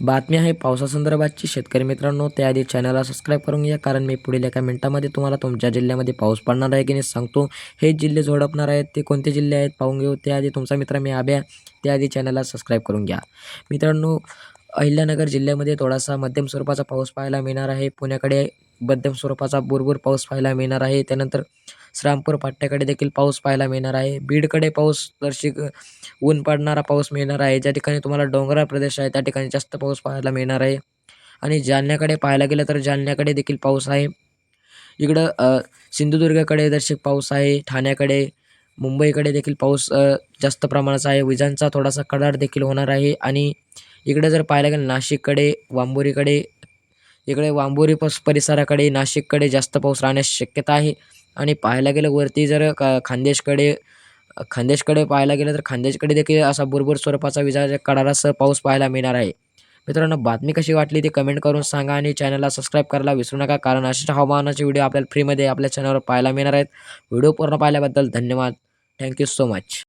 बातमी आहे पावसासंदर्भातची. शेतकरी मित्रांनो त्याआधी चॅनलला सबस्क्राईब करून घ्या कारण मी पुढील एका मिनिटामध्ये तुम्हाला तुमच्या जिल्ह्यामध्ये पाऊस पडणार आहे की नाही सांगतो. हे जिल्हे झोडपणार आहेत ते कोणते जिल्हे आहेत पाहून घेऊ. त्याआधी तुमचा मित्र मी आभ्या त्याआधी चॅनलला सबस्क्राईब करून घ्या. मित्रांनो अहिल्यानगर जिल्ह्यामध्ये थोडासा मध्यम स्वरूपाचा पाऊस पाहायला मिळणार आहे. पुण्याकडे मध्यम स्वरूपाचा भरभूर पाऊस पाहायला मिळणार आहे. त्यानंतर श्रामपूर पाट्याकडे देखील पाऊस पाहायला मिळणार आहे. बीडकडे पाऊस दर्शिक ऊन पडणारा पाऊस मिळणार आहे. ज्या ठिकाणी तुम्हाला डोंगराळ प्रदेश आहे त्या ठिकाणी जास्त पाऊस पाहायला मिळणार आहे. आणि जालन्याकडे पाहायला गेलं तर जालन्याकडे देखील पाऊस आहे. इकडं सिंधुदुर्गाकडे दर्शक पाऊस आहे. ठाण्याकडे मुंबईकडे देखील पाऊस जास्त प्रमाणाचा आहे. विजांचा थोडासा कडार देखील होणार आहे. आणि इकडे जर पाहायला गेलं नाशिककडे वांबोरीकडे इकडे वांबोरी पस परिसराकडे नाशिककडे जास्त पाऊस राहण्याची शक्यता आहे. आणि पाहायला गेलं वरती जर क खानदेशकडे खानदेशकडे पाहायला गेलं तर खानदेशकडे देखील असा बुरबुर स्वरूपाचा विजा कडारासह पाऊस पाहायला मिळणार आहे. मित्रांनो बातमी कशी वाटली ती कमेंट करून सांगा आणि चॅनलला सबस्क्राईब करायला विसरू नका कारण अशाच हवामानाचे व्हिडिओ आपल्याला फ्रीमध्ये आपल्या चॅनलवर पाहायला मिळणार आहेत. व्हिडिओ पूर्ण पाहिल्याबद्दल धन्यवाद. Thank you so much.